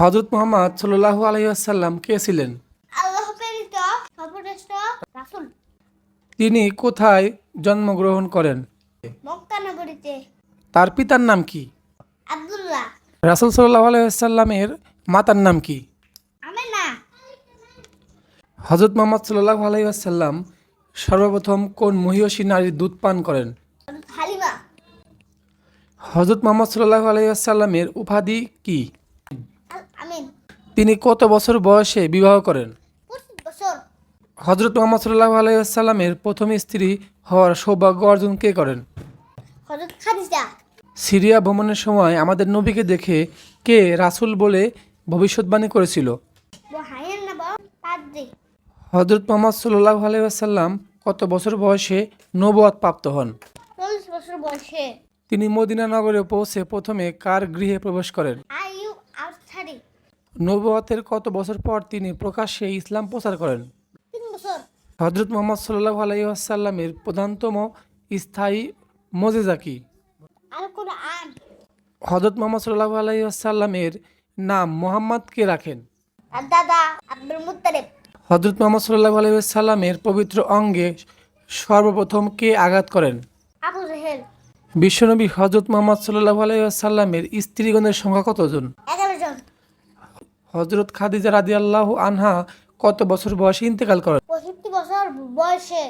হজরত মোহাম্মদ সাল্লাহ আলহিহাসাল্লাম কে ছিলেন? তিনি কোথায় জন্মগ্রহণ করেন? তার পিতার নাম কি? রাসুল সাল্লাহ আলহিহাসাল্লামের মাতার নাম কি? হজরত মোহাম্মদ সাল্লাহ আলহিহাসাল্লাম সর্বপ্রথম কোন মহিষী নারীর দুধ পান করেন? হজরত মোহাম্মদ সাল্লাহ আলহিহাসাল্লামের উপাধি কি? তিনি কত বছর বয়সে বিবাহ করেন? হজরত মোহাম্মদ সাল্লাহ আলহিহাসাল্লামের প্রথম স্ত্রী হওয়ার সৌভাগ্য অর্জন কে করেন? সিরিয়া ভ্রমণের সময় আমাদের নবীকে দেখে কে রাসূল বলে ভবিষ্যৎবাণী করেছিল? হজরত মোহাম্মদ সাল্লাহ আলহিহাসাল্লাম কত বছর বয়সে নবুয়াত প্রাপ্ত হন? তিনি মদিনা নগরে পৌঁছে প্রথমে কার গৃহে প্রবেশ করেন? নবুয়াতের কত বছর পর তিনি প্রকাশ্যে ইসলাম প্রচার করেন? হজরত মোহাম্মদ সাল্লাহ আলহিহাসাল্লামের প্রধানতম স্থায়ী মজেজা কি? হজরত মোহাম্মদ সাল্লাহ আলহিহাসাল্লামের নাম মোহাম্মদ কে রাখেন? হজরত মোহাম্মদ সাল্লাহ আলহিহাসাল্লামের পবিত্র অঙ্গে সর্বপ্রথম কে আঘাত করেন? বিশ্বনবী হজরত মোহাম্মদ সাল্লাহ আলহিহাসাল্লামের স্ত্রীগণের সংখ্যা কতজন? জন হজরত খাদিজা রাদিয়াল্লাহু আনহা কত বছর বয়সে ইন্তেকাল করেন? পঁয়ষট্টি বছর বয়সে।